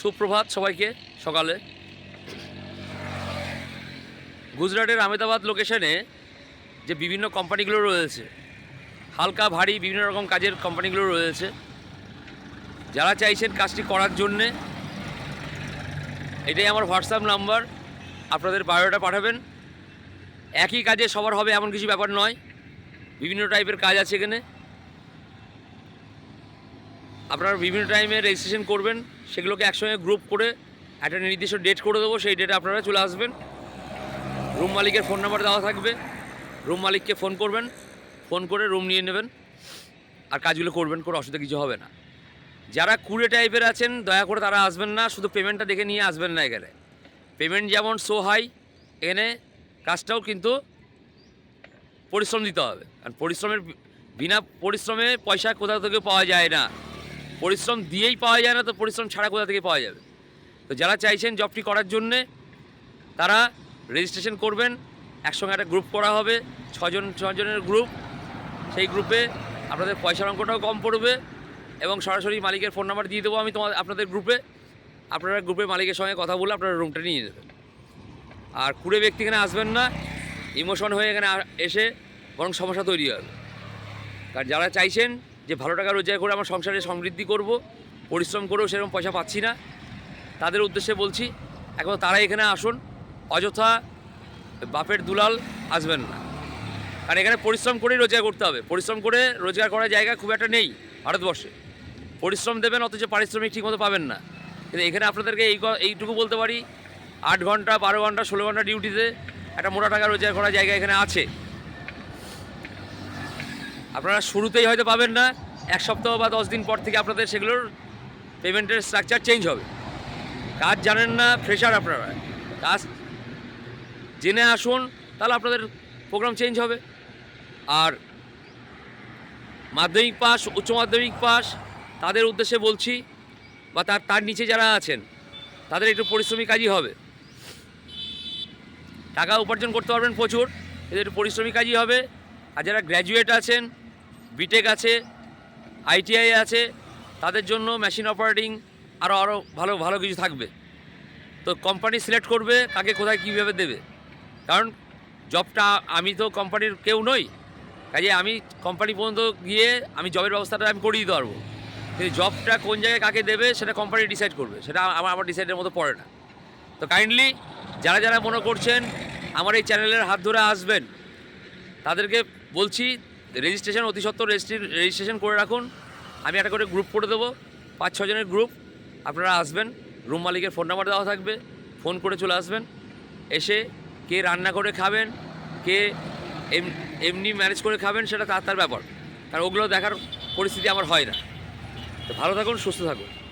সুপ্রভাত সবাইকে সকালে। গুজরাটের আহমেদাবাদ লোকেশনে যে বিভিন্ন কোম্পানিগুলো রয়েছে, হালকা, ভারী, বিভিন্ন রকম কাজের কোম্পানিগুলো রয়েছে, যারা চাইছেন কাজটি করার জন্যে, এটাই আমার হোয়াটসঅ্যাপ নাম্বার, আপনাদের বায়োডাটা পাঠাবেন। একই কাজে সবার হবে এমন কিছু ব্যাপার নয়, বিভিন্ন টাইপের কাজ আছে এখানে। আপনারা বিভিন্ন টাইমে রেজিস্ট্রেশন করবেন, সেগুলোকে একসঙ্গে গ্রুপ করে একটা নির্দিষ্ট ডেট করে দেবো, সেই ডেটে আপনারা চলে আসবেন। রুম মালিকের ফোন নাম্বার দেওয়া থাকবে। রুম মালিককে ফোন করবেন ফোন করে রুম নিয়ে নেবেন। আর কাজগুলো করবেন, কোনো অসুবিধা কিছু হবে না। যারা কুড়ে টাইপের আছেন, দয়া করে তারা আসবেন না, শুধু পেমেন্টটা দেখে নিয়ে আসবেন না এখানে। পেমেন্ট যেমন শো হাই এখানে কাজটাও কিন্তু পরিশ্রম দিতে হবে। কারণ পরিশ্রমের, বিনা পরিশ্রমে পয়সা কোথাও থেকে পাওয়া যায় না। পরিশ্রম দিয়েই পাওয়া যায় না, তো পরিশ্রম ছাড়া কোথা থেকে পাওয়া যাবে? তো যারা চাইছেন জবটি করার জন্যে, তারা রেজিস্ট্রেশন করবেন, একসঙ্গে একটা গ্রুপ করা হবে, ছজন, ছজনের গ্রুপ সেই গ্রুপে আপনাদের পয়সার অঙ্কটাও কম পড়বে এবং সরাসরি মালিকের ফোন নাম্বার দিয়ে দেবো আমি তোমাদের আপনাদের গ্রুপে আপনারা গ্রুপে মালিকের সঙ্গে কথা বলে আপনারা রুমটা নিয়ে নেবেন। আর কুড়ে ব্যক্তি এখানে আসবেন না, ইমোশন হয়ে এখানে এসে বরং সমস্যা তৈরি হবে। কারণ যারা চাইছেন যে ভালো টাকা রোজগার করে আমার সংসারে সমৃদ্ধি করব, পরিশ্রম করেও সেরকম পয়সা পাচ্ছি না। তাদের উদ্দেশ্যে বলছি, এখন তারা এখানে আসুন, অযথা বাপের দুলাল আসবেন না। কারণ এখানে পরিশ্রম করেই রোজগার করতে হবে। পরিশ্রম করে রোজগার করার জায়গা খুব একটা নেই ভারতবর্ষে। পরিশ্রম দেবেন, অথচ পারিশ্রমিক ঠিকমতো পাবেন না। কিন্তু এখানে আপনাদেরকে এই এইটুকু বলতে পারি, আট ঘণ্টা, বারো ঘণ্টা, ষোলো ঘণ্টা ডিউটিতে একটা মোটা টাকা রোজগার করার জায়গা এখানে আছে। আপনারা শুরুতেই হয়তো পাবেন না, এক সপ্তাহ বা দশ দিন পর থেকে আপনাদের সেগুলোর পেমেন্টের স্ট্রাকচার চেঞ্জ হবে। কাজ জানেন না ফ্রেশার আপনারা। কাজ জেনে আসুন, তাহলে আপনাদের প্রোগ্রাম চেঞ্জ হবে। আর মাধ্যমিক পাস উচ্চ মাধ্যমিক পাস তাদের উদ্দেশ্যে বলছি, বা তার তার নিচে যারা আছেন, তাদের একটু পরিশ্রমী কাজই হবে। টাকা উপার্জন করতে পারবেন প্রচুর, এদের একটু পরিশ্রমী কাজই হবে। আর যারা গ্র্যাজুয়েট আছেন বিটেক আছে আইটিআই আছে, তাদের জন্য মেশিন অপারেটিং আরও আরও ভালো ভালো কিছু থাকবে। তো কোম্পানি সিলেক্ট করবে, কাকে কোথায় কীভাবে দেবে। কারণ জবটা আমি তো কোম্পানির কেউ নই, কাজে আমি কোম্পানি পর্যন্ত গিয়ে আমি জবের ব্যবস্থাটা আমি করে দিতে পারব। কিন্তু জবটা কোন জায়গায় কাকে দেবে, সেটা কোম্পানি ডিসাইড করবে, সেটা আমার আমার ডিসাইডের মতো পড়ে না। তো কাইন্ডলি যারা যারা মনে করছেন, আমার এই চ্যানেলের হাত ধরে আসবেন, তাদেরকে বলছি রেজিস্ট্রেশন, অতি সত্ত্বর রেজিস্ট্রেশন করে রাখুন। আমি একটা করে গ্রুপ করে দেবো, পাঁচ ছজনের গ্রুপ আপনারা আসবেন রুম মালিকের ফোন নাম্বার দেওয়া থাকবে ফোন করে চলে আসবেন। এসে কে রান্না করে খাবেন, কে এম- এমনি ম্যানেজ করে খাবেন, সেটা তার তার ব্যাপার। কারণ ওগুলো দেখার পরিস্থিতি আমার হয় না। তো ভালো থাকুন, সুস্থ থাকুন।